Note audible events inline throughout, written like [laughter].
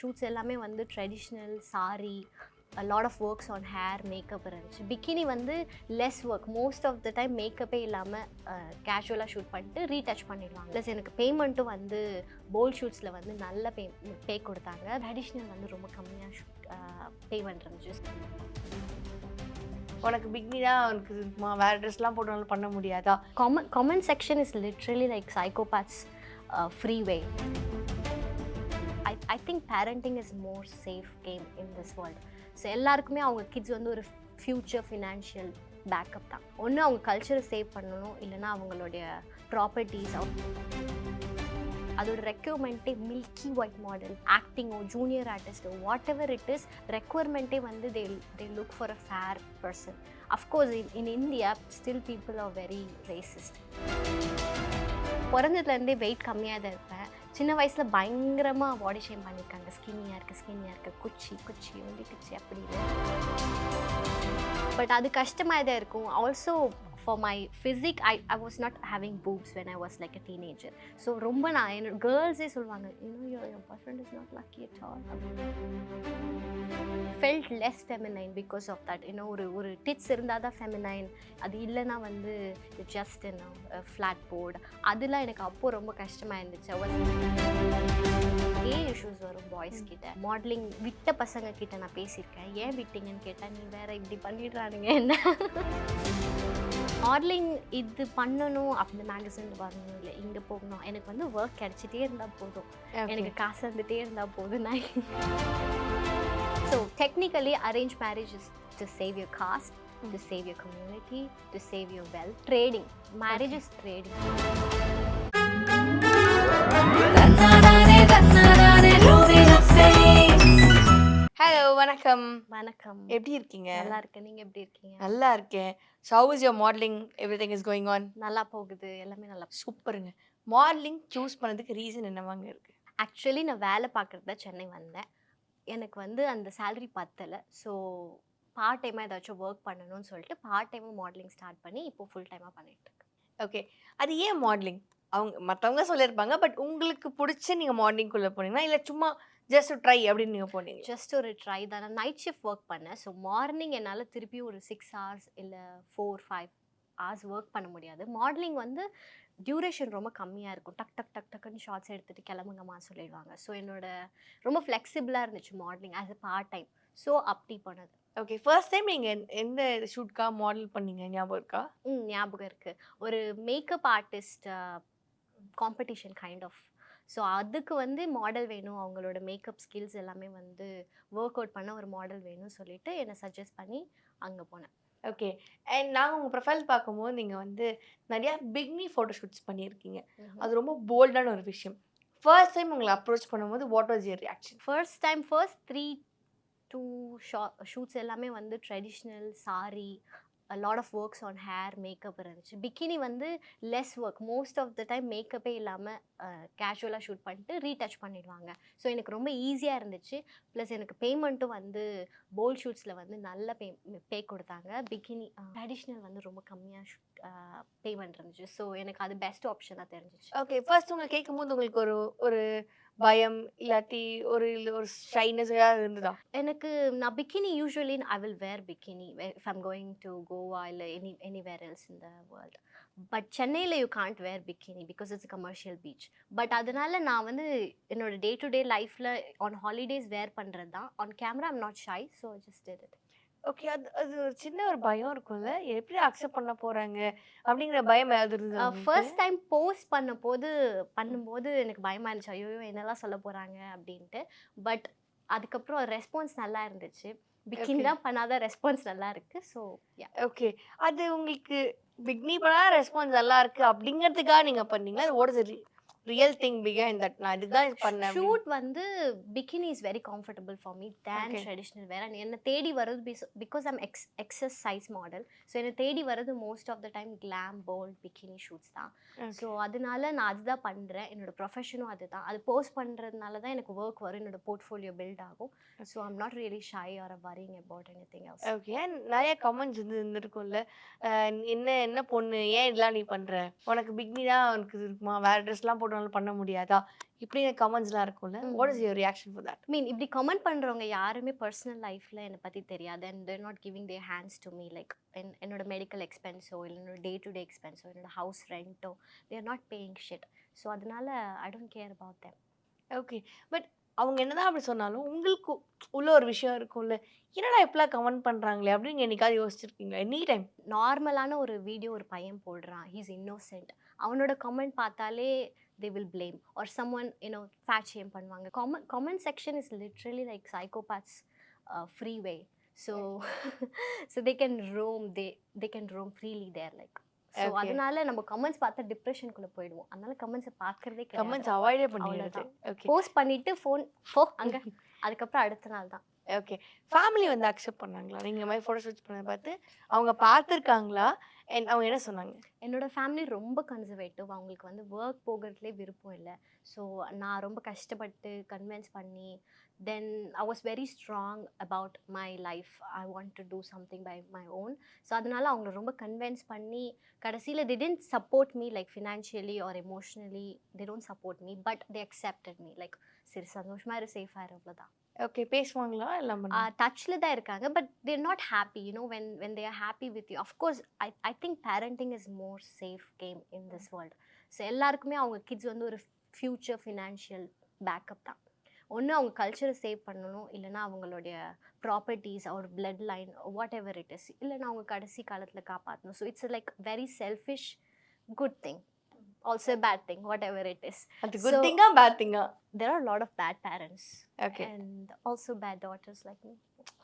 Shoots எல்லாமே வந்து traditional sari lot of works on hair makeup இருந்துச்சு. பிக்கினி வந்து less work most of the time மேக்கப்பே இல்லாமல் கேஷுவலாக ஷூட் பண்ணிட்டு ரீடச் பண்ணிடுவாங்க. ப்ளஸ் எனக்கு பேமெண்ட்டும் வந்து போல் ஷூட்ஸில் வந்து நல்ல பே பே கொடுத்தாங்க. ட்ரெடிஷ்னல் வந்து ரொம்ப கம்மியாக ஷூட் பேமெண்ட் இருந்துச்சு. உனக்கு பிக்னி தான் உனக்கு வேற ட்ரெஸ்லாம் போட்டு பண்ண முடியாதா? Comment comment section is literally like psychopaths uh, freeway I think parenting is more safe game in this world so எல்லாருக்குமே அவங்க கிட்ஸ் வந்து ஒரு ஃப்யூச்சர் ஃபினான்ஷியல் பேக்கப் தான். ஒன்று அவங்க கல்ச்சரை சேவ் பண்ணணும் இல்லைன்னா அவங்களுடைய ப்ராப்பர்ட்டிஸ் அதோட ரெக்யூர்மெண்ட்டே மில்கி ஒயிட் மாடல் ஆக்டிங்கோ ஜூனியர் ஆர்டிஸ்டோ வாட் எவர் இட் இஸ் ரெக்குவயர்மெண்ட்டே வந்து they they look for a fair person of course in in India still people are very racist பிறந்ததுலேருந்தே weight கம்மியாக தான் இருப்பேன். சின்ன வயசில் பயங்கரமாக பாடி ஷேம் பண்ணியிருக்காங்க ஸ்கின்னியாக இருக்குது ஸ்கின்னியாக இருக்குது குச்சி குச்சி ஒல்லி குச்சி அப்படின்னு பட் அது கஷ்டமாக தான் இருக்கும். Also for my physique I I was not having boobs when I was like a teenager so ரொம்ப நான் என்னோட கேர்ள்ஸே சொல்லுவாங்க இன்னும் your boyfriend is not lucky at all felt less feminine because of that இன்னும் ஒரு ஒரு டிட்ஸ் இருந்தால் தான் ஃபெமினைன் அது இல்லைன்னா வந்து ஜஸ்ட் என்ன ஃப்ளாட் போர்டு அதெல்லாம் எனக்கு அப்போது ரொம்ப கஷ்டமாக இருந்துச்சு. ஏ இஷ்யூஸ் வரும் பாய்ஸ் கிட்ட? மாடலிங் விட்ட பசங்க கிட்ட நான் பேசியிருக்கேன். ஏன் விட்டீங்கன்னு கேட்டால் நீ வேற இப்படி பண்ணிடுறானுங்க. என்ன மாடலிங் இது பண்ணணும் அப்படி மேகசின் வரணும் இல்லை இங்கே போகணும். எனக்கு வந்து ஒர்க் கிடைச்சிட்டே இருந்தால் போதும். எனக்கு காசு வந்துட்டே இருந்தால் போதும். நான் so technically arrange marriage is to save your caste to save your community to save your well trading marriage is trading hello வணக்கம். வணக்கம். எப்படி இருக்கீங்க? நல்லா இருக்கேன் நீங்கள் எப்படி இருக்கீங்க? நல்லா இருக்கேன் so how is your modelling everything is going on நல்லா போகுது. எல்லாமே நல்லா சூப்பருங்க மாடலிங் சூஸ் பண்ணதுக்கு ரீசன் என்னவாங்க இருக்கு? ஆக்சுவலி நான் வேலை பார்க்குறது தான் சென்னை வந்தேன். எனக்கு வந்து அந்த சேலரி பத்தலை. ஸோ பார்ட் டைமாக ஏதாச்சும் ஒர்க் பண்ணணும்னு சொல்லிட்டு பார்ட் டைமாக மாடலிங் ஸ்டார்ட் பண்ணி இப்போ ஃபுல் டைமாக பண்ணிட்டு இருக்கேன். ஓகே அது ஏன் மாடலிங் அவங்க மற்றவங்க சொல்லியிருப்பாங்க. பட் உங்களுக்கு பிடிச்ச நீங்கள் மாடலிங்குள்ளே போனீங்கன்னா இல்லை சும்மா ஜஸ்ட் ட்ரை அப்படின்னு நீங்கள் போனீங்க ஜஸ்ட் ஒரு ட்ரை தான். நான் நைட் ஷிஃப்ட் ஒர்க் பண்ணேன். ஸோ மார்னிங் என்னால் திருப்பி ஒரு சிக்ஸ் ஹவர்ஸ் இல்லை ஃபோர் ஃபைவ் ஹவர்ஸ் ஒர்க் பண்ண முடியாது. மாடலிங் வந்து டியூரேஷன் ரொம்ப கம்மியாக இருக்கும். டக் டக் டக் டக்குன்னு ஷார்ட்ஸ் எடுத்துகிட்டு கிளம்புங்கம்மா சொல்லிடுவாங்க. ஸோ என்னோட ரொம்ப ஃப்ளெக்சிபிளாக இருந்துச்சு modelling as a part time so அப்படி பண்ணது ஓகே ஃபர்ஸ்ட் டைம் நீங்கள் எந்த ஷூட்காக மாடல் பண்ணீங்க? ஞாபகம் இருக்கா? ம் ஞாபகம் இருக்குது ஒரு makeup artist competition kind of so அதுக்கு வந்து மாடல் வேணும். அவங்களோட மேக்கப் ஸ்கில்ஸ் எல்லாமே வந்து ஒர்க் அவுட் பண்ண ஒரு மாடல் வேணும்னு சொல்லிட்டு என்னை சஜஸ்ட் பண்ணி அங்கே போனேன். ஓகே அண்ட் நாங்கள் உங்கள் ப்ரொஃபைல் பார்க்கும்போது நீங்கள் வந்து நிறையா பிக்னி ஃபோட்டோ ஷூட்ஸ் பண்ணியிருக்கீங்க. அது ரொம்ப போல்டான ஒரு விஷயம். ஃபர்ஸ்ட் டைம் உங்களை அப்ரோச் பண்ணும்போது what was your reaction first time first three two Shah shoots எல்லாமே வந்து traditional sari lot of works on hair makeup இருந்துச்சு. பிக்கினி வந்து less work most of the time மேக்கப்பே இல்லாமல் கேஷுவலாக ஷூட் பண்ணிட்டு ரீடச் பண்ணிடுவாங்க. ஸோ எனக்கு ரொம்ப ஈஸியாக இருந்துச்சு. ப்ளஸ் எனக்கு பேமெண்ட்டும் வந்து போல் ஷூட்ஸில் வந்து நல்ல பே பே கொடுத்தாங்க. பிக்கினி ட்ரெடிஷ்னல் வந்து ரொம்ப கம்மியாக பேமெண்ட் இருந்துச்சு. ஸோ எனக்கு அது பெஸ்ட் ஆப்ஷனாக தெரிஞ்சிச்சு. ஓகே ஃபர்ஸ்ட் உங்களை கேட்கும்போது உங்களுக்கு ஒரு ஒரு பயம் இல்லாட்டி ஒரு ஒரு ஷைனஸ் ஏதாவது இருந்ததா? எனக்கு நான் bikini usually I will wear bikini if I'm going to Goa இல்லை any anywhere else in the world but சென்னையில் you can't wear bikini because it's commercial beach but அதனால நான் வந்து என்னோட டே டு டே லைஃப்பில் ஆன் ஹாலிடேஸ் வேர் பண்ணுறது தான் on camera I'm not shy so just it okay. அது அது ஒரு சின்ன ஒரு பயம் இருக்கும்ல. எப்படி அக்செப்ட் பண்ண போறாங்க? அப்படிங்கிற பயம் ஏதாவது இருந்ததா ஃபர்ஸ்ட் டைம் போஸ்ட் பண்ண போது பண்ணும்போது எனக்கு பயமா இருந்துச்சு. ஐயோ என்னெல்லாம் சொல்ல போறாங்க? அப்படின்ட்டு. பட் அதுக்கப்புறம் ரெஸ்பான்ஸ் நல்லா இருந்துச்சு. Okay. தான் பண்ணாத ரெஸ்பான்ஸ் நல்லா இருக்கு. So okay. அது உங்களுக்கு பிக்னி பண்ணா ரெஸ்பான்ஸ் நல்லா இருக்கு. அப்படிங்கிறதுக்காக நீங்க பண்ணீங்களா? அது what is real thing behind that நான் இதுதான் இது பண்ணேன். ஷூட் வந்து bikini is very comfortable for me then. Traditional wear and என்னை தேடி வர்றது because I'm ex excess size model so என்னை தேடி வர்றது most of the time glam bold bikini shoots தான். ஸோ அதனால நான் அதுதான் பண்ணுறேன் என்னோட ப்ரொஃபஷனும் அதுதான். அது போஸ்ட் பண்ணுறதுனால தான் எனக்கு ஒர்க் வரும். என்னோட போர்ட்ஃபோலியோ பில்ட் ஆகும். So I'm not really shy or worrying about anything okay நிறைய கமெண்ட்ஸ் வந்து இருந்திருக்கும்ல. என்ன என்ன பொண்ணு? ஏன் இதெல்லாம் நீ பண்ற? உனக்கு பிக்னி தான் உனக்கு இருக்குமா? வேற ட்ரெஸ்லாம் போட்டு போட்டோனாலும் பண்ண முடியாதா? இப்படிங்கிற கமெண்ட்ஸ்லாம் இருக்கும்ல. What is your reaction for that mean இப்படி கமெண்ட் பண்ணுறவங்க யாருமே பர்சனல் லைஃப்பில் என்னை பற்றி தெரியாது. And they're not giving their hands to me like என் என்னோட மெடிக்கல் எக்ஸ்பென்ஸோ இல்லை என்னோட டே டு டே எக்ஸ்பென்ஸோ என்னோட house ரெண்ட்டோ they're not paying shit so அதனால I don't care about them okay but அவங்க என்னதான் அப்படி சொன்னாலும் உங்களுக்கு உள்ள ஒரு விஷயம் இருக்கும்ல. என்னடா இப்படிலாம் கமெண்ட் பண்றாங்களே? அப்படின்னு என்னைக்காவது யோசிச்சிருக்கீங்களா? எனி டைம் நார்மலான ஒரு வீடியோ ஒரு பையன் போடுறான். ஹீஸ் இன்னோசென்ட் அவனோட கமெண்ட் பார்த்தாலே they will blame or someone you know fat shame பண்ணுவாங்க. Common comment section is literally like psychopaths free way so so they can roam they they can roam freely there like so. அதனால நம்ம comments பார்த்தா டிப்ரெஷனுக்குள்ளே போயிடுவோம். அதனால கமெண்ட்ஸை பார்க்கறதே comments அவாய்டே பண்ணிடுறது. Post பண்ணிட்டு ஃபோன் போ அங்கே. [laughs] அதுக்கப்புறம் அடுத்த நாள் தான். ஓகே. ஃபேமிலி வந்து அக்செப்ட் பண்ணாங்களா? நீங்கள் இந்த மாதிரி ஃபோட்டோ ஷூட் பண்ணதை பார்த்து அவங்க பார்த்துருக்காங்களா அண்ட் அவங்க என்ன சொன்னாங்க? என்னோட ஃபேமிலி ரொம்ப கன்சர்வேட்டிவ். அவங்களுக்கு வந்து ஒர்க் போகிறதுலே விருப்பம் இல்லை. ஸோ நான் ரொம்ப கஷ்டப்பட்டு கன்வின்ஸ் பண்ணி then I was very strong about my life I want to do something by my own so அதனால அவங்கள ரொம்ப கன்வின்ஸ் பண்ணி கடைசியில் they didn't support me like financially or emotionally they don't support me but they accepted me like சரி சந்தோஷமாக இரு சேஃபாக இரு அவ்வளோதான் ஓகே பேசுவாங்களா? எல்லாம் டச்சில் தான் இருக்காங்க but they're not happy you know when when they are happy with you of course I I think parenting is more safe game in this world so எல்லாருக்குமே அவங்க கிட்ஸ் வந்து ஒரு ஃப்யூச்சர் ஃபினான்ஷியல் பேக்கப் தான். ஒன்று அவங்க கல்ச்சரை save பண்ணணும் இல்லைன்னா அவங்களுடைய ப்ராப்பர்ட்டிஸ் ஒரு bloodline whatever it is இல்லைன்னா அவங்க கடைசி காலத்தில் காப்பாற்றணும் so it's like very selfish good thing also bad thing whatever it is அது குட் So- திங்கா பேட் திங்கா there are lot of bad parents okay and also bad daughters like me.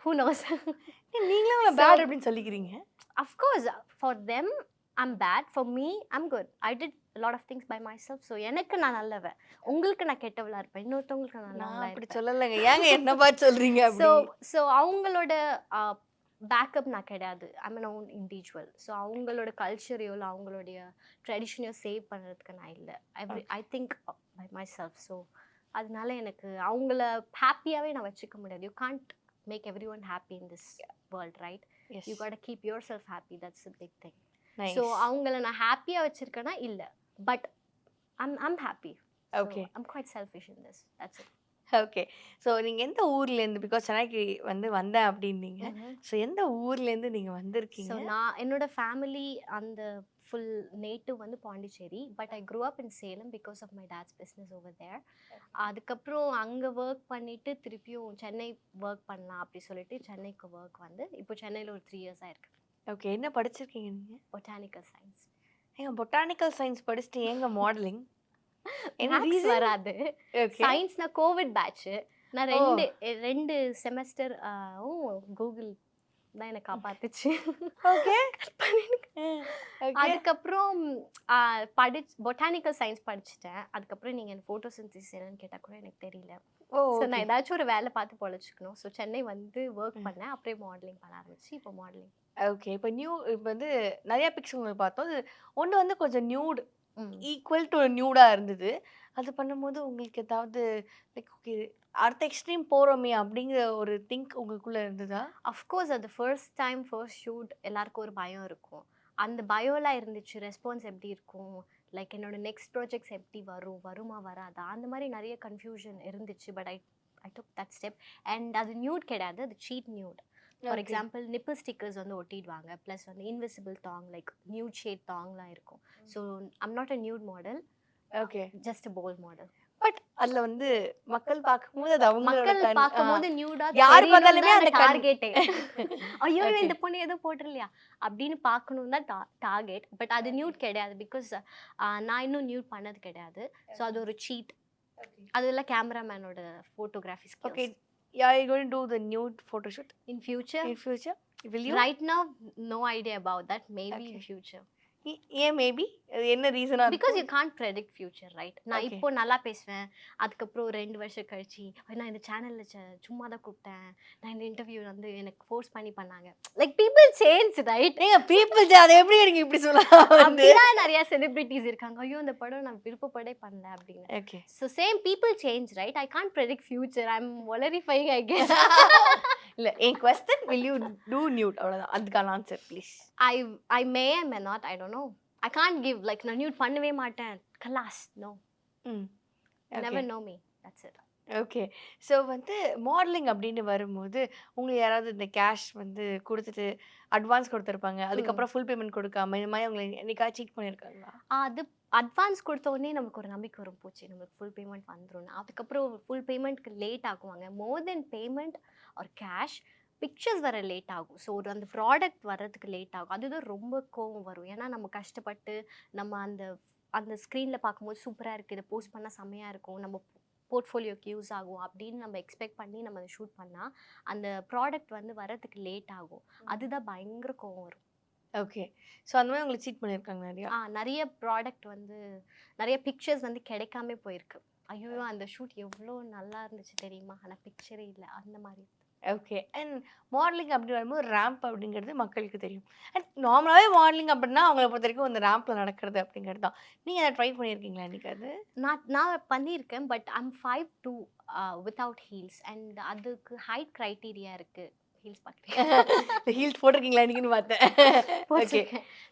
Who knows? [laughs] நீங்களே உங்களை So- பேட் அப்படின்னு சொல்லிக்கிறீங்க of course, for them, I'm bad. For me, I'm good. I did a lot of things by myself. So எனக்கு நான் நல்லவன் உங்களுக்கு நான் கெட்டவளா இருப்பேன் இன்னொருத்தவங்களுக்கு நான் நல்லவளா அப்படி சொல்லலைங்க ஏங்க என்ன பார்த்து சொல்றீங்க [laughs] ஸோ ஸோ அவங்களோட பேக்கப் நான் கிடையாது. I mean own individual so அவங்களோட கல்ச்சரையோ இல்லை அவங்களுடைய ட்ரெடிஷனையோ சேவ் பண்ணுறதுக்கு நான் இல்லை. I I think by myself so அதனால எனக்கு அவங்கள ஹாப்பியாகவே நான் வச்சுக்க முடியாது. You can't make everyone happy in this world right you got keep yourself happy that's big thing so அவங்கள நான் ஹாப்பியாக வச்சுருக்கேன்னா இல்லை. But I'm I'm happy Okay. I'm quite selfish in this that's it okay. So நீங்க எந்த ஊர்ல இருந்து because சென்னைக்கு வந்து வந்தேன் அப்படின்னீங்க. ஸோ எந்த ஊர்ல இருந்து நீங்க ஸோ வந்திருக்கீங்க? நான் என்னோட ஃபேமிலி அந்த ஃபுல் நேட்டிவ் வந்து Pondicherry. But I grew up in Salem because of my dad's business over there. அதுக்கப்புறம் அங்கே ஒர்க் பண்ணிட்டு திருப்பியும் சென்னை ஒர்க் பண்ணலாம் அப்படி சொல்லிட்டு சென்னைக்கு ஒர்க் வந்து இப்போ சென்னையில் ஒரு த்ரீ இயர்ஸ் ஆயிருக்கு. ஓகே. என்ன படிச்சிருக்கீங்க நீங்க? பொட்டானிக்கல் சயின்ஸ் ஏங்க பொட்டானிக்கல் சயின்ஸ் படிச்சுட்டு ஏங்க மாடலிங் reason? வராது. ஓகே சயின்ஸ்னா கோவிட் பேட்ச் நான். ரெண்டு ரெண்டு செமஸ்டர் கூகுள் தான் என்னை காப்பாத்துச்சு. ஓகே அதுக்கப்புறம் ஆ, படிச் பொட்டானிக்கல் சயின்ஸ் படிச்சுட்டேன். அதுக்கப்புறம் நீங்கள் எனக்கு ஃபோட்டோ சிந்தசிஸ் என்னன்னு கேட்டால் கூட எனக்கு தெரியல. ஸோ நான் ஏதாச்சும் ஒரு வேலை பார்த்து பொழைச்சிக்கணும். ஸோ சென்னை வந்து ஒர்க் பண்ணேன். அப்படியே மாடலிங் பண்ண ஆரம்பிச்சு. இப்போ மாடலிங் ஓகே இப்போ நியூ இப்போ வந்து நிறைய பிக்ஸ் உங்களுக்கு பார்த்தோம். ஒன்று வந்து கொஞ்சம் நியூட் ஈக்குவல் டு நியூடாக இருந்தது. அது பண்ணும்போது உங்களுக்கு ஏதாவது லைக் ஓகே அடுத்த எக்ஸ்ட்ரீம் போகிறோமே அப்படிங்கிற ஒரு திங்க் உங்களுக்குள்ள இருந்ததா? அஃப்கோர்ஸ் அது ஃபர்ஸ்ட் டைம் ஃபர்ஸ்ட் ஷூட் எல்லாருக்கும் ஒரு பயம் இருக்கும். அந்த பயோலாம் இருந்துச்சு. ரெஸ்பான்ஸ் எப்படி இருக்கும்? லைக் என்னோட நெக்ஸ்ட் ப்ராஜெக்ட்ஸ் எப்படி வரும்? வருமா வராதா? அந்த மாதிரி நிறைய கன்ஃபியூஷன் இருந்துச்சு. But I I took that step and அது நியூட் கிடையாது. அது cheat nude for. Example nipple stickers வந்து ஒட்டிடுவாங்க. ப்ளஸ் வந்து invisible thong like nude shade தாங்லாம் இருக்கும். So I'm not a nude model okay just bold model but அதுல வந்து மக்கள் பார்க்கும்போது அது அவங்களோட மக்கள் பார்க்கும்போது நியூடா யார் பார்த்தாலுமே அந்த டார்கெட்டே [laughs] ஐயோ. இந்த பொண்ணு எதுவும் போட்டுருலையா அப்படின்னு பார்க்கணும் தான் டார்கெட் பட் அது நியூட் கிடையாது. பிகாஸ் நான் இன்னும் நியூட் பண்ணது கிடையாது. ஸோ அது ஒரு சீட் அதெல்லாம் கேமராமேனோட photography okay Yeah, you're going to do the nude photo shoot in future? in future? Will you? Right now, no idea about that. Maybe in future. ஏன் maybe என்ன ரீசனா because you can't predict future right நான். இப்போ நல்லா பேசுவேன். அதுக்கப்புறம் ரெண்டு வருஷம் கழிச்சு "ஐ, நான் இந்த சேனலில் சும்மா தான் கூப்பிட்டேன். நான் இந்த இன்டர்வியூ வந்து எனக்கு ஃபோர்ஸ் பண்ணி பண்ணாங்க. லைக் பீப்புள் சேஞ்ச் ரைட் நீங்க பீப்புள் அதை எப்படி எனக்கு இப்படி சொல்லலாம் அப்படிதான் நிறைய செலிபிரிட்டிஸ் இருக்காங்க. ஐயோ இந்த படம் நான் விருப்பப்படே பண்ணல அப்படின்னு. Okay so same people change right I can't predict future I am clarifying I guess இல்ல என் question will you do nude அவ்வளவுதான். அதுக்கான answer please I I may I may not I don't know I can't give like நான் nude பண்ணவே மாட்டேன். கலாஸ் no hmm. Never know me that's it okay so வந்து modelling அப்படின்னு வரும்போது உங்களுக்கு யாராவது இந்த கேஷ் வந்து கொடுத்துட்டு அட்வான்ஸ் கொடுத்துருப்பாங்க. அதுக்கப்புறம் ஃபுல் பேமெண்ட் கொடுக்காம இந்த மாதிரி உங்களை என்னைக்காச்சும் சீட் பண்ணியிருக்காங்களா? அது அட்வான்ஸ் கொடுத்த உடனே நமக்கு ஒரு நம்பிக்கை வரும். போச்சு நமக்கு ஃபுல் பேமெண்ட் வந்துடும் அதுக்கப்புறம் ஃபுல் பேமெண்ட்க்கு லேட் ஆகுவாங்க. மோர் தென் பேமெண்ட் ஒரு கேஷ் பிக்சர்ஸ் வர லேட் ஆகும். ஸோ ஒரு அந்த ப்ராடக்ட் வர்றதுக்கு லேட் ஆகும். அதுதான் ரொம்ப கோவம் வரும். ஏன்னா நம்ம கஷ்டப்பட்டு நம்ம அந்த அந்த ஸ்க்ரீனில் பார்க்கும்போது சூப்பராக இருக்குது இதை போஸ்ட் பண்ணால் செம்மையாக இருக்கும். நம்ம போர்ட்ஃபோலியோக்கு யூஸ் ஆகும் அப்படின்னு நம்ம எக்ஸ்பெக்ட் பண்ணி நம்ம அதை ஷூட் பண்ணால் அந்த ப்ராடக்ட் வந்து வரதுக்கு லேட் ஆகும். அதுதான் பயங்கர கோவம் வரும். ஓகே. ஸோ அந்த மாதிரி உங்களுக்கு சீட் பண்ணியிருக்காங்க நிறையா. ஆ நிறைய ப்ராடக்ட் வந்து நிறைய பிக்சர்ஸ் வந்து கிடைக்காம போயிருக்கு. ஐயோ அந்த ஷூட் எவ்வளோ நல்லா இருந்துச்சு தெரியுமா? ஆனால் பிக்சரே இல்லை. அந்த மாதிரி ஓகே. அண்ட் மாடலிங் அப்படி வரும்போது ரேம்ப் அப்படிங்கிறது மக்களுக்கு தெரியும். அண்ட் நார்மலாகவே மாடலிங் அப்படின்னா அவங்கள பொறுத்த வரைக்கும் அந்த ரேம்பில் நடக்கிறது அப்படிங்கிறது தான். நீங்கள் அதை ட்ரை பண்ணியிருக்கீங்களா இன்னைக்கு அது? நான் நான் பண்ணியிருக்கேன். But I'm five two without heels and அதுக்கு ஹைட் க்ரைட்டீரியா இருக்குது ஹீல்ஸ் பார்க்குறேன் ஹீல்ஸ் போட்டிருக்கீங்களா இன்னைக்குன்னு பார்த்தேன். Okay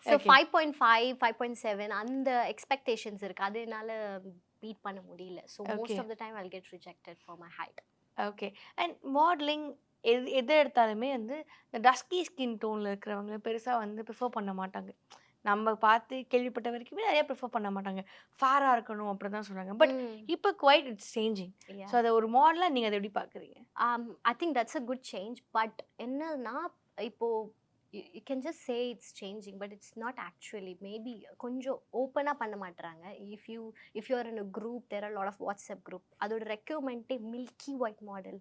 so. Five point five five point seven அந்த எக்ஸ்பெக்டேஷன்ஸ் இருக்குது அது என்னால் பீட் பண்ண முடியல. So. Most of the time I'll get rejected for my height okay and modelling எது எது எடுத்தாலுமே வந்து இந்த டஸ்கி ஸ்கின் டோனில் இருக்கிறவங்க பெருசாக வந்து ப்ரிஃபர் பண்ண மாட்டாங்க. நம்ம பார்த்து கேள்விப்பட்ட வரைக்குமே நிறைய ப்ரிஃபர் பண்ண மாட்டாங்க. ஃபேராக இருக்கணும் அப்படி தான் சொன்னாங்க பட் இப்போ குவைட் இட்ஸ் சேஞ்சிங் ஸோ அதை ஒரு மாடலாக நீங்கள் அதை எப்படி பார்க்குறீங்க? I think that's a good change but என்னன்னா இப்போ you can just say it's changing but it's not actually maybe கொஞ்சம் ஓப்பனாக பண்ண மாட்டுறாங்க if you if you're in a group there are lot of WhatsApp group அதோட ரெக்யூர்மெண்ட்டே milky white model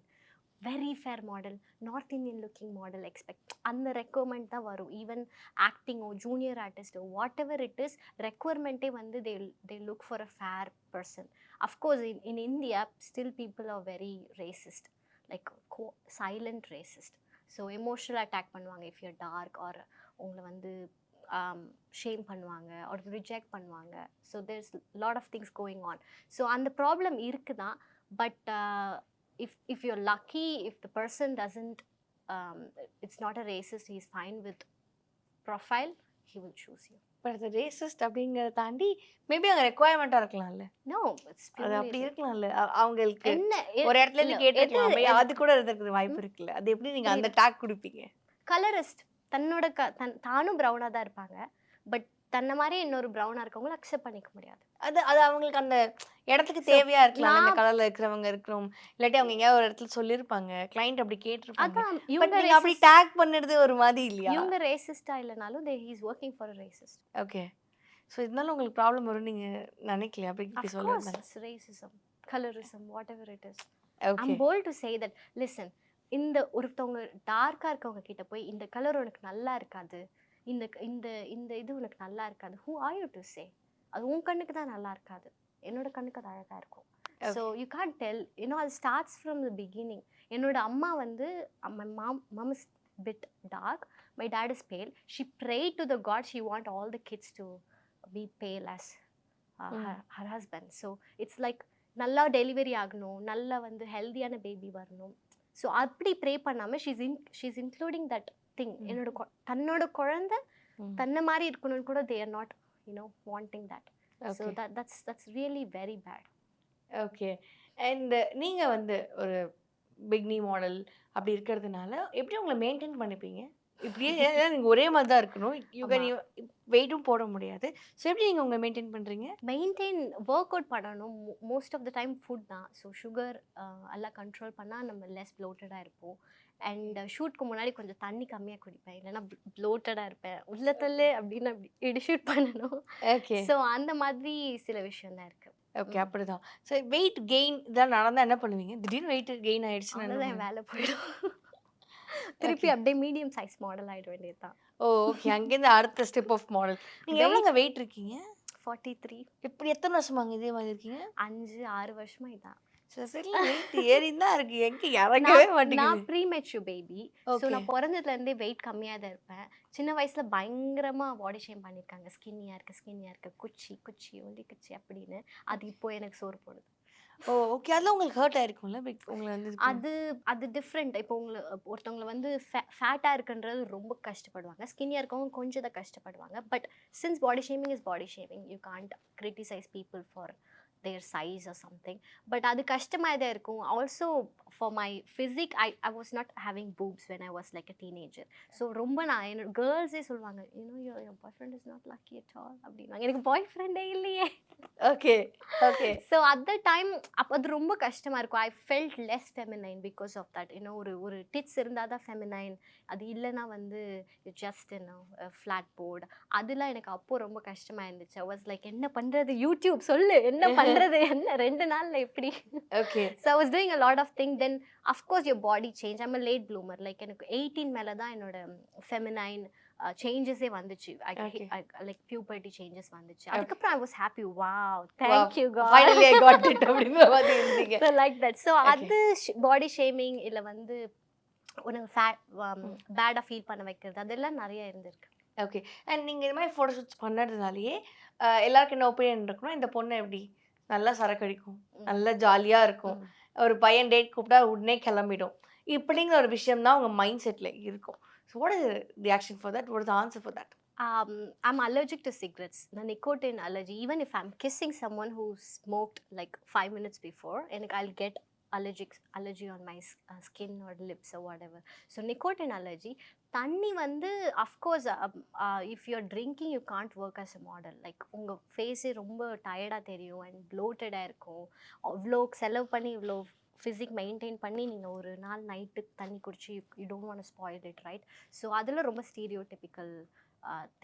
very fair model north Indian looking model expect அந்த requirement தான் வரும். Even ஆக்டிங்கோ junior ஆர்டிஸ்டோ வாட் எவர் இட் இஸ் ரெக்குவயர்மெண்ட்டே வந்து they they look for a fair person of course in in India still people are very racist like go silent racist so emotional attack பண்ணுவாங்க. If you're dark or உங்களை வந்து shame பண்ணுவாங்க or reject பண்ணுவாங்க. So there's lot of things going on so அந்த problem இருக்குது தான் but if if you're lucky if the person doesn't it's not a racist he is fine with profile he will choose you but அது racist அப்படிங்கிறத தாண்டி maybe அங்கே ரெக்குவயர்மெண்ட்டாக இருக்கலாம்ல. No அது அப்படி இருக்கலாம்ல. அவங்களுக்கு என்ன ஒரு இடத்துல இருந்து அப்ப அது கூட இருக்கிறது வாய்ப்பு இருக்குல்ல. அது எப்படி நீங்க அந்த டாக் கொடுப்பீங்க? கலரிஸ்ட் தன்னோட க தன் தானும் ப்ரௌனாக தான் இருப்பாங்க. பட் தன்னை மாதிரி இன்னொரு ப்ரௌனாக இருக்கவங்கள அக்செப்ட் பண்ணிக்க முடியாது. அது அது அவங்களுக்கு அந்த இடத்துக்கு தேவையா இருக்கலாம். அந்த கலர்ல இருக்கிறவங்க இருக்கிறோம் இல்லாட்டி அவங்க எங்கேயாவது ஒரு இடத்துல சொல்லியிருப்பாங்க. கிளைண்ட் அப்படி கேட்டிருப்பாங்க. அதான் இவங்க நீங்க அப்படி டேக் பண்ணுறது ஒரு மாதிரி இல்லையா? இவங்க ரேசிஸ்டா இல்லைனாலும் they he's working for racist okay so இதனால உங்களுக்கு ப்ராப்ளம் வரும் நீங்க நினைக்கல அப்படி இப்படி it's racism, colorism, whatever it is. Okay I'm bold to say that, listen, இந்த ஒருத்தவங்க டார்க்காக இருக்கவங்க கிட்ட போய் இந்த கலர் உனக்கு நல்லா இருக்காது. இந்த இந்த இந்த இது உனக்கு நல்லா இருக்காது. Who are you to say அது உன் கண்ணுக்கு தான் நல்லா இருக்காது. என்னோட கண்ணுக்கு அது அழகாக இருக்கும். So you can tell you know அது ஸ்டார்ட்ஸ் ஃப்ரம் த பிகினிங் என்னோட அம்மா வந்து my mom mom is bit dark my dad is pale she pray to the god she want all the kids to be pale as her husband so it's like நல்லா delivery ஆகணும். நல்லா வந்து ஹெல்தியான baby வரணும். So அப்படி pray பண்ணாமல் she's in she's including that thing. என்னோட தன்னோட குழந்தை தன்னை மாதிரி இருக்கணும்னு கூட they are not you know wanting that so that that's that's really very bad okay and நீங்க வந்து ஒரு பிக்னி மாடல் அப்படி இருக்கிறதுனால எப்படி உங்களை மெயின்டைன் பண்ணிப்பீங்க? இப்படியே ஏன்னா நீங்க ஒரே மாதிரி தான் இருக்கணும்? யூ கேன் வெயிட்டும் போட முடியாது. ஸோ எப்படி நீங்க உங்களை மெயின்டைன் பண்றீங்க? மெயின்டைன் ஒர்க் அவுட் பண்ணணும் most of the time food தான். ஸோ சுகர் எல்லாம் கண்ட்ரோல் பண்ணால் நம்ம லெஸ் ப்ளோட்டடாக இருப்போம். அண்ட் ஷூட்க்கு முன்னாடி கொஞ்சம் தண்ணி கம்மியாக குடிப்பேன். இல்லைன்னா ப்ளோட்டடாக இருப்பேன். உள்ள தள்ளு அப்படின்னு அப்படி இடி ஷூட் பண்ணணும். ஓகே ஸோ அந்த மாதிரி சில விஷயம் தான் இருக்குது ஓகே. அப்படிதான். ஸோ வெயிட் கெயின் இதெல்லாம் நடந்தா என்ன பண்ணுவீங்க? திடீர்னு வெயிட் கெயின் ஆயிடுச்சுன்னா? வேலை போயிடும். திருப்பி அப்படியே மீடியம் சைஸ் மாடல் ஆகிட வேண்டியது தான் ஓ ஓகே அங்கேருந்து அடுத்த ஸ்டெப் ஆஃப் மாடல் நீங்க எவ்வளோங்க வெயிட் இருக்கீங்க? ஃபார்ட்டி த்ரீ இப்படி எத்தனை வருஷமாங்க இதே மாதிரி இருக்கீங்க? அஞ்சு ஆறு வருஷமா இதான். சில சரில வெயிட் ஏறி தான் இருக்கு. எங்க இறங்கவே நான் மாட்டேங்குது. ப்ரீ மெச்சூர் பேபி ஸோ நான் பிறந்ததுல இருந்தே வெயிட் கம்மியாக தான் இருப்பேன். சின்ன வயசுல பயங்கரமா பாடி ஷேம் பண்ணியிருக்காங்க ஸ்கின்னியா இருக்கு ஸ்கின்னியா இருக்கு குச்சி குச்சி ஒல்லி குச்சி அப்படின்னு. அது இப்போ எனக்கு சோறு போடுது. ஓ ஓகே அதெல்லாம் உங்களுக்கு ஹர்ட் ஆயிருக்கும்ல? பிக் உங்களை வந்து இது பண்ண- அது அது டிஃப்ரெண்ட் இப்போ உங்களை ஒருத்தவங்களை வந்து ஃபேட்டாக இருக்குன்றது ரொம்ப கஷ்டப்படுவாங்க. ஸ்கின்னியாக இருக்கவங்க கொஞ்சம் தான் கஷ்டப்படுவாங்க. But since body shaming is body shaming you can't criticize people for their size or something but அது கஷ்டமாக தான் இருக்கும். Also for my physique I I was not having boobs when I was like a teenager so ரொம்ப நான் என்னோட கேர்ள்ஸே சொல்லுவாங்க you know your boy friend is not lucky at all அப்படின்னாங்க எனக்கு பாய் ஃப்ரெண்டே இல்லையே. Okay okay so at the time அப்போ அது ரொம்ப கஷ்டமாக இருக்கும். I felt less feminine because of that இன்னும் ஒரு ஒரு டிட்ஸ் இருந்தால் தான் ஃபெமினைன் அது இல்லைன்னா வந்து ஜஸ்ட் என்ன ஃப்ளாட் போர்டு அதெல்லாம் எனக்கு அப்போது ரொம்ப கஷ்டமாக இருந்துச்சு ஐ வாஸ் லைக் என்ன பண்ணுறது யூடியூப் சொல்லு. என்ன [laughs] பண்ணுறது என்ன? ரெண்டு நாளில் எப்படி? Okay so was doing a lot of thing then of course your body change I'm late bloomer like எனக்கு எயிட்டீன் மேலே தான் என்னோட ஃபெமினைன் சேஞ்சஸே வந்துச்சு. Okay. லைக் பியூபர்ட்டி சேஞ்சஸ் வந்துச்சு. அதுக்கப்புறம் I was happy wow thank you god finally I got it அப்படிங்கிற [laughs] மாதிரி இருந்தீங்க. So like that so. அது பாடி ஷேமிங் இல்லை வந்து உனக்கு ஃபேட் பேடாக ஃபீல் பண்ண வைக்கிறது. அதெல்லாம் நிறைய இருந்திருக்கு. ஓகே அண்ட் நீங்க இந்த மாதிரி ஃபோட்டோ ஷூட்ஸ் பண்ணதுனாலயே அஹ், எல்லாருக்கும் என்ன ஒப்பீனியன் இருக்குன்னா இந்த பொண்ணு எப்படி? நல்லா சரக்கு அடிக்கும் ம். நல்லா ஜாலியா இருக்கும். ஒரு பையன் டேட் கூப்பிட்டா உடனே கிளம்பிடும் இப்படிங்கிற ஒரு விஷயம் தான் உங்க மைண்ட் செட்ல இருக்கும் so what is reaction for that what is answer for that um, I'm allergic to cigarettes. The nicotine allergy, even if I'm kissing someone who smoked like five minutes before, and I'll get allergic allergy on my s- uh, skin or lips or whatever. So nicotine allergy. தண்ணி வந்து of course if you're drinking you can't work as a model like உங்கள் ஃபேஸே ரொம்ப டயர்டாக தெரியும் and ப்ளோட்டடாக இருக்கும். அவ்வளோ செலவு பண்ணி இவ்வளோ ஃபிசிக் மெயின்டைன் பண்ணி நீங்கள் ஒரு நாள் நைட்டுக்கு தண்ணி குடிச்சு you don't want spoil it right so அதில் ரொம்ப ஸ்டீரியோ டிபிக்கல்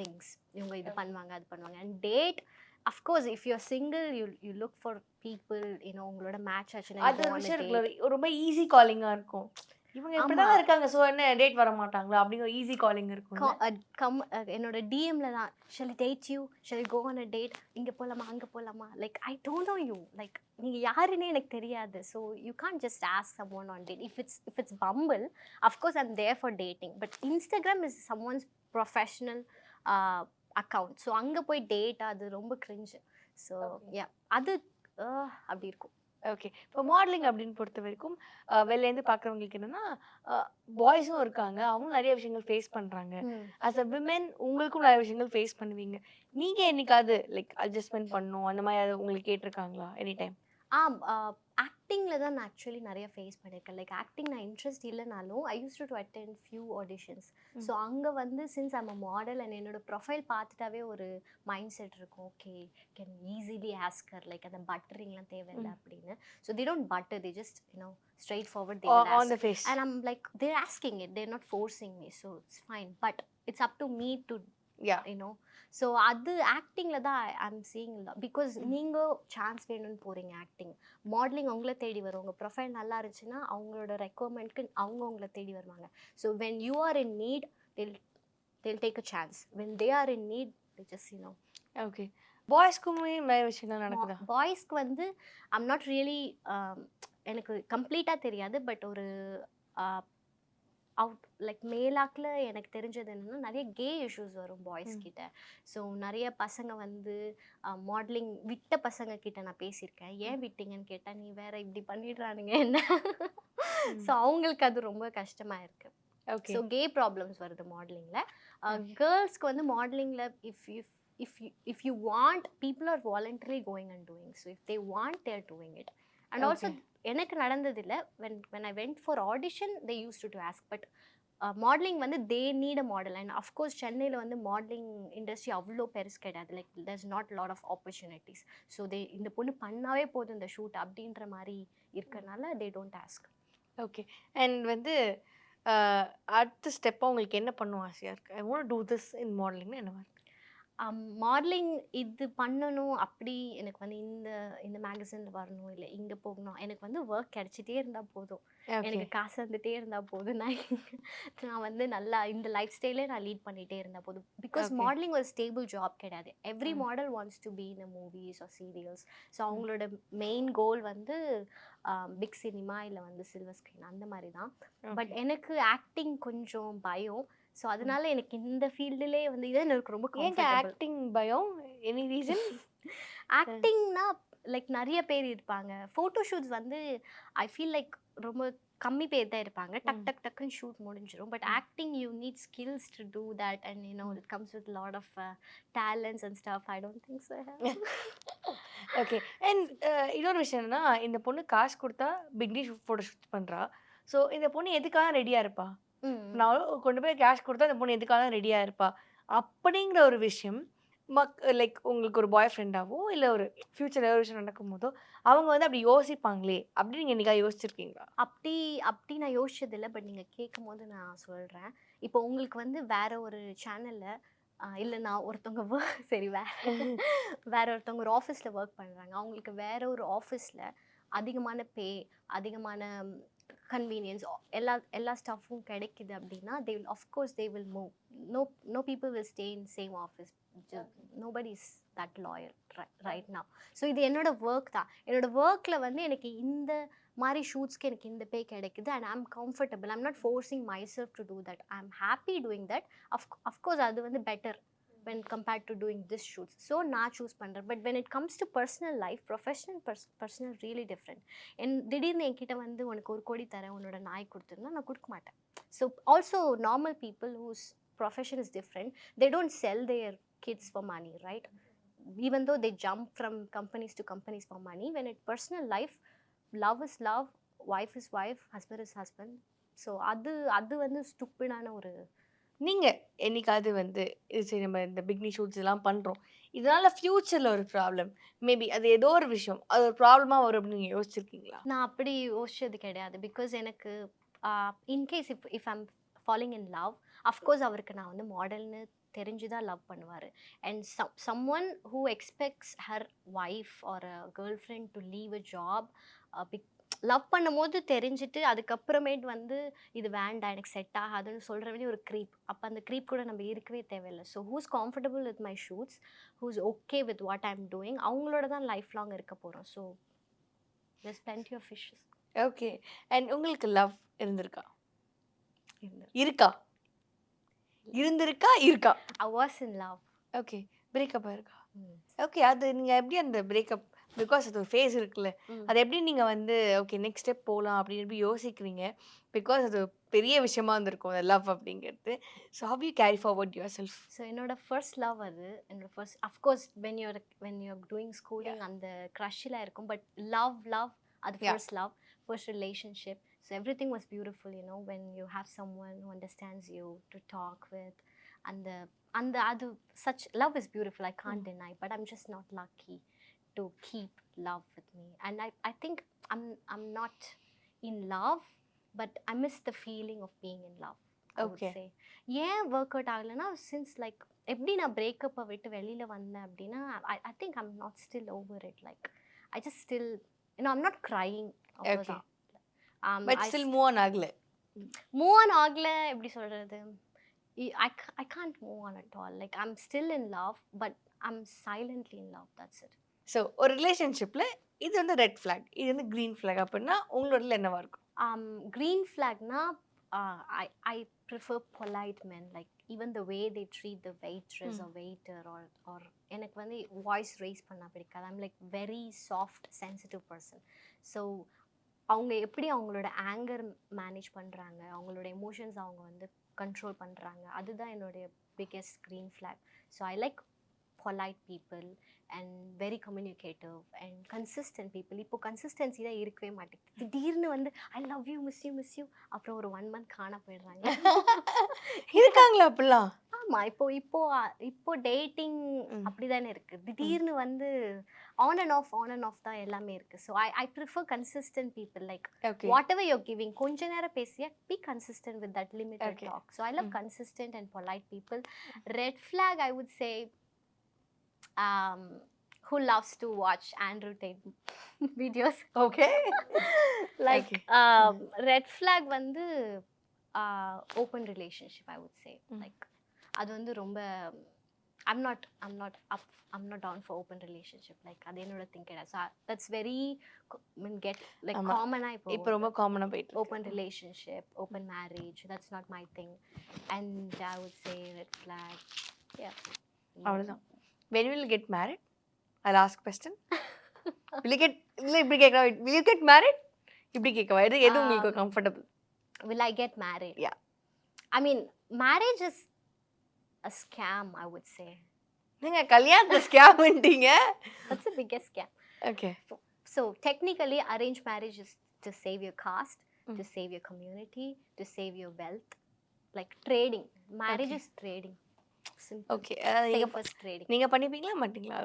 திங்ஸ் இவங்க இது பண்ணுவாங்க அது பண்ணுவாங்க. And date of course if you're single you you look for people you know உங்களோட மேட்ச் ஆச்சுன்னா அது விஷயம் இருக்குல்ல ரொம்ப ஈஸி காலிங்கா இருக்கும். இவங்க இப்படிதான். இருக்காங்க ஸோ என்ன டேட் வர மாட்டாங்களா? அப்படிங்கிற ஈஸி காலிங் இருக்கும் கம் என்னோட டிஎம்ல தான் shall date you shall go on a date இங்கே போகலாமா அங்கே போகலாமா like I don't know you like நீங்கள் யாருன்னே எனக்கு தெரியாது. So you can just ask some one on date if it's if it's Bumble of course I'm there for dating but Instagram is some one's professional account so அங்கே போய் date அது ரொம்ப cringe so. யா அது அப்படி இருக்கும். Okay இப்போ modelling அப்படின்னு பொறுத்த வரைக்கும் வெளிலேருந்து பார்க்குறவங்களுக்கு என்னன்னா பாய்ஸும் இருக்காங்க. அவங்களும் நிறைய விஷயங்கள் ஃபேஸ் பண்ணுறாங்க அஸ் அ விமென் உங்களுக்கும் நிறைய விஷயங்கள் ஃபேஸ் பண்ணுவீங்க. நீங்கள் என்னைக்காவது லைக் அட்ஜஸ்ட்மெண்ட் பண்ணணும் அந்த மாதிரி உங்களுக்கு கேட்டிருக்காங்களா? எனி டைம் ஆம் ஆக்டிங்கில் தான் நான் ஆக்சுவலி நிறைய ஃபேஸ் பண்ணியிருக்கேன் லைக் ஆக்டிங் நான் இன்ட்ரெஸ்ட் இல்லைனாலும் I use to attend few auditions ம். ஸோ அங்கே வந்து since I'm a model and என்னோட ப்ரொஃபைல் பார்த்துட்டாவே ஒரு மைண்ட் செட் இருக்கும் okay can easily ask her like அந்த பட்டரிங்லாம் தேவையில்லை ம். அப்படின்னு. So they don't butter they just you know straight forward on the face and I'm like they're asking it they're not forcing me so it's fine. But it's up to me to yeah you know. So அது ஆக்டிங்கில் தான் I'm seeing because நீங்கள் chance வேணும்னு போகிறீங்க acting modelling அவங்கள தேடி வரும். உங்கள் ப்ரொஃபைல் நல்லா இருந்துச்சுன்னா அவங்களோட ரெக்குவயர்மெண்ட்க்கு அவங்க உங்களை தேடி வருவாங்க. So when you are in need till till take a chance when they are in need just you know okay பாய்ஸ்க்குமே நிறைய விஷயங்கள் நடக்குதா? பாய்ஸ்க்கு வந்து ஐம் நாட் ரியலி எனக்கு கம்ப்ளீட்டாக தெரியாது. பட் ஒரு அவுட் லைக் மேலாக்கில் எனக்கு தெரிஞ்சது என்னன்னா நிறைய கே இஷ்யூஸ் வரும் பாய்ஸ். கிட்ட. ஸோ நிறைய பசங்க வந்து மாடலிங் விட்ட பசங்க கிட்ட நான் பேசியிருக்கேன். ஏன் விட்டீங்கன்னு கேட்டால் நீ வேற இப்படி பண்ணிடுறானுங்க என்ன? ஸோ அவங்களுக்கு அது ரொம்ப கஷ்டமா இருக்கு. ஓகே. ஸோ கே ப்ராப்ளம்ஸ் வருது மாடலிங்கில். கேர்ள்ஸ்க்கு வந்து மாடலிங்கில் if if if you if you want people are voluntary going and doing so if they want their doing it and also. எனக்கு நடந்ததில்ல. When when I went for audition they use to to ask but modeling வந்து they need a model and of course சென்னையில் வந்து modelling industry அவ்வளோ பெருசு கிடையாது. Like there's not lot of opportunities so they இந்த பொண்ணு பண்ணாவே போதும் இந்த ஷூட் அப்படின்ற மாதிரி இருக்கிறனால they don't ask okay and வந்து uh, அடுத்த ஸ்டெப்பாக உங்களுக்கு என்ன பண்ணுவோம் ஆசையாக இருக்குது I won't do this in மாடலிங்னு என்ன இருக்குது மாடலிங் இது பண்ணணும் அப்படி எனக்கு வந்து இந்த இந்த மேகசினில் வரணும் இல்லை இங்கே போகணும். எனக்கு வந்து ஒர்க் கிடைச்சிட்டே இருந்தால் போதும். எனக்கு காசு வந்துட்டே இருந்தால் போதும். நான் நான் வந்து நல்லா இந்த லைஃப் ஸ்டைலே நான் லீட் பண்ணிகிட்டே இருந்தால் போதும். பிகாஸ். மாடலிங் ஒரு ஸ்டேபிள் ஜாப் கிடையாது. Every. Model wants to be in movies or serials so அவங்களோட மெயின் கோல் வந்து பிக் சினிமா இல்லை வந்து சில்வர் ஸ்க்ரீன் அந்த மாதிரி தான். பட் எனக்கு ஆக்டிங் கொஞ்சம் பயம். ஸோ அதனால எனக்கு இந்த ஃபீல்டுலே வந்து இது எனக்கு ரொம்ப ஏங்க. ஆக்டிங் பயம்? எனி ரீசன் ஆக்டிங்னா லைக் நிறைய பேர் இருப்பாங்க. ஃபோட்டோ ஷூட்ஸ் வந்து ஐ ஃபீல் லைக் ரொம்ப கம்மி பேர் தான் இருப்பாங்க. டக். டக் டக்குன்னு ஷூட் முடிஞ்சிடும் but acting you need skills to do that and you know it comes with lot of talents and stuff I don't think so okay and இன்னொரு விஷயம் என்னன்னா இந்த பொண்ணு காசு கொடுத்தா பிக்னி ஃபோட்டோ ஷூட் பண்ணுறா ஸோ இந்த பொண்ணு எதுக்காக ரெடியாக இருப்பா? நான் கொண்டு போய் கேஷ் கொடுத்தா இந்த பொண்ணு எதுக்காக ரெடியாக இருப்பா? அப்படிங்கிற ஒரு விஷயம் மக் லைக் உங்களுக்கு ஒரு பாய் ஃப்ரெண்டாவோ இல்லை ஒரு ஃப்யூச்சர் ஒரு விஷயம் நடக்கும் போதோ அவங்க வந்து அப்படி யோசிப்பாங்களே அப்படின்னு நீங்கள் என்னைக்கா யோசிச்சிருக்கீங்களா? அப்படி அப்படி நான் யோசிச்சது இல்லை பட் நீங்கள் கேட்கும் போது நான் சொல்கிறேன் இப்போ உங்களுக்கு வந்து வேற ஒரு சேனலில் இல்லை நான் ஒருத்தவங்க work- [laughs] சரி வேற வேற ஒருத்தவங்க ஒரு ஆஃபீஸில் ஒர்க் பண்ணுறாங்க அவங்களுக்கு வேற ஒரு ஆஃபீஸில் அதிகமான பே அதிகமான கன்வீனியன்ஸ் எல்லா எல்லா ஸ்டாஃபும் கிடைக்குது அப்படின்னா they will of course they will move no no people will stay in same office nobody is that loyal right now. So இது என்னோட ஒர்க் தான். என்னோட ஒர்க்கில் வந்து எனக்கு இந்த மாதிரி ஷூட்ஸ்க்கு எனக்கு இந்த பே கிடைக்குது and I'm comfortable I'm not forcing my self to do that I am happy doing that of of course அது வந்து better when compared to doing this shoots so நான் சூஸ் பண்ணுறேன் but when it comes to personal life professional pers personal really different என் திடீர்னு என்கிட்ட வந்து உனக்கு ஒரு கோடி தரேன் உன்னோட நாய் கொடுத்துருந்தா நான் கொடுக்க மாட்டேன் so also normal people whose profession is different they don't sell their kids for money right even though they jump from companies to companies for money when it personal life love is love wife is wife husband is husband so அது அது வந்து ஸ்டூப்பிடான ஒரு நீங்கள் என்னைக்காவது வந்து இது சரி நம்ம இந்த பிக்னி ஷூட்ஸ் எல்லாம் பண்ணுறோம் இதனால ஃப்யூச்சரில் ஒரு ப்ராப்ளம். மேபி அது ஏதோ ஒரு விஷயம். அது ஒரு ப்ராப்ளமாக வரும் அப்படின்னு நீங்கள் யோசிச்சிருக்கீங்களா? நான் அப்படி யோசிச்சது கிடையாது. பிகாஸ் எனக்கு in case if if I'm following in love of course அவருக்கு நான் வந்து மாடல்னு தெரிஞ்சு தான் லவ் பண்ணுவார். And some some one who expects her wife or girl friend to leave a job big love பண்ணும்போது தெரிஞ்சுட்டு அதுக்கப்புறமேட்டு வந்து இது வேண்டாம் எனக்கு செட் ஆகாதுன்னு சொல்கிற வேண்டிய ஒரு க்ரீப் அப்போ அந்த க்ரீப் கூட நம்ம இருக்கவே தேவையில்லை. So who's comfortable with my shoots who's okay with what I am doing அவங்களோட தான் லைஃப் லாங் இருக்க போகிறோம் so there's plenty of fishes okay and உங்களுக்கு லவ் இருந்திருக்கா. இருக்கா? இருந்திருக்கா? இருக்கா? I was in love. Okay breakup இருக்கா. ஓகே அது நீங்கள் எப்படி அந்த பிரேக்கப் பிகாஸ் அது ஒரு ஃபேஸ் இருக்குல்ல. அது எப்படி நீங்கள் வந்து ஓகே நெக்ஸ்ட் ஸ்டெப் போகலாம் அப்படின்னு எப்படி யோசிக்கிறீங்க? பிகாஸ் அது பெரிய விஷயமா இருந்திருக்கும் அந்த லவ் அப்படிங்கிறது. So how you carry forward your self so என்னோட ஃபர்ஸ்ட் லவ் அது. என்னோட first of course when you're when you're doing schooling அந்த க்ரஷ்ஷில் இருக்கும். பட் லவ் லவ் அது. First love first relationship so every thing was beautiful you know when you have some one who understands you to talk with அந்த அந்த அது such love is beautiful I can't deny but I'm just not lucky keep love with me and I I think I'm I'm not in love but I miss the feeling of being in love Okay. Say ஏன் work out ஆகலைன்னா since like எப்படி நான் பிரேக்கப்பை விட்டு வெளியில் வந்தேன் அப்படின்னா I I think I'm not still over it like I just still you know I'm not. But still move on ஆகல. மூவ் ஆன் ஆகல எப்படி சொல்கிறது I I can't move on at all like I'm still in love but I'm silently in love that's it so ஒரு ரிலேஷன்ஷிப்பில் இது வந்து red flag இது வந்து க்ரீன் ஃப்ளாக் அப்படின்னா உங்களோட என்னவா இருக்கும்? Uh, I, I prefer polite men like even the way they treat the waitress Mm. or waiter or or எனக்கு வந்து வாய்ஸ் ரைஸ் பண்ண பிடிக்காது. I'm like very soft sensitive person so அவங்க எப்படி அவங்களோட ஆங்கர் மேனேஜ் பண்ணுறாங்க அவங்களோட எமோஷன்ஸ் அவங்க வந்து கண்ட்ரோல் பண்ணுறாங்க அதுதான் என்னுடைய biggest green flag so I like polite people and very communicative and consistent people இப்போ கன்சிஸ்டன்சி தான் இருக்கவே மாட்டேங்குது. திடீர்னு வந்து I love you miss you miss you அப்புறம் ஒரு ஒன் மந்த் காண போயிடுறாங்க. [laughs] இருக்காங்களா அப்படிலாம்? ஆமாம் இப்போ இப்போ இப்போ டேட்டிங் ம். அப்படிதானே இருக்கு. திடீர்னு வந்து on and off on and off தான் எல்லாமே இருக்கு. So I I prefer consistent people like what ever you're giving கொஞ்ச நேரம் பேசியா be consistent with that limited. Talk so I love. Consistent and polite people red flag I would say who loves to watch Andrew Tate [laughs] videos okay [laughs] like Okay. um, red flag வந்து open relationship I would say. Like அது வந்து ரொம்ப I'm not I'm not up I'm not down for open relationship like அது என்னோட think so that's very mean get like. காமனாக இப்போ இப்போ ரொம்ப காமனாக போயிட்டு இருக்கு. open relationship, open marriage. That's not my thing. And I would say red flag. You get married i'll ask question will you get இல்லை இப்படி கேட்கலாம் will you get married இப்படி கேட்கவா எது எது உங்களுக்கு Um, comfortable will I get married? Yeah. I mean, marriage is a scam, I would say. நீங்க கல்யாணத்தை ஸ்கேம்ன்றீங்க That's the biggest scam. Okay So technically, arranged marriage is to save your caste, to Mm. save your community, to save your wealth. Like trading. Marriage Okay. Okay நீங்க பண்ணிப்பீங்களா மாட்டீங்களா.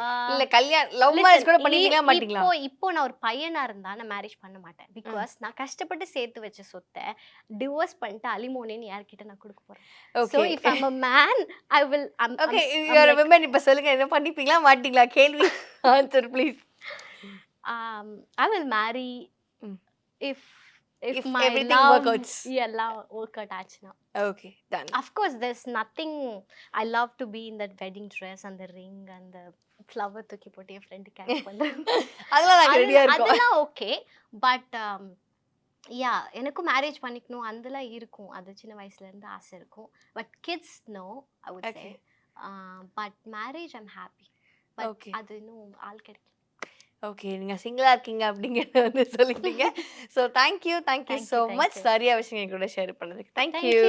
Uh, இல்ல கல்யாணம் love marriage கூட பண்ணிப்பீங்களா மாட்டீங்களா? இப்போ இப்போ நான் ஒரு பையனா இருந்தா நான் மேரேஜ் பண்ண மாட்டேன். பிகாஸ் நான் கஷ்டப்பட்டு சேர்த்து வச்ச சொத்தை டிவோர்ஸ் பண்ணிட்டு அலிமோனின்னு யார்கிட்ட நான் கொடுக்க போறேன். Okay if I'm a man I will okay you're women இப்ப சொல்லுங்க என்ன பண்ணிப்பீங்களா மாட்டீங்களா? கேள்வி [laughs] answer please I will marry Mm. If if, If my everything love work outs. எல்லாம் work out ஆச்சுன்னா. Okay done of course there's nothing I love to be in that wedding dress and the ring and the flower தூக்கி போட்டு என் friend catch பண்றேன் அதெல்லாம் okay but yeah எனக்கும் marriage பண்ணிக்கணும் அதெல்லாம் இருக்கும். அது சின்ன வயசுல இருந்து ஆசை இருக்கும். But kids no I would say. But marriage I'm happy but. அது இன்னும் ஆள் கிடைக்கல. ஓகே நீங்க சிங்கிளா இருக்கீங்க அப்படிங்கறத வந்து சொல்லிக்கிறீங்க so thank you thank you so much சரியா விஷயம் கூட ஷேர் பண்ணதுக்கு. தேங்க்யூ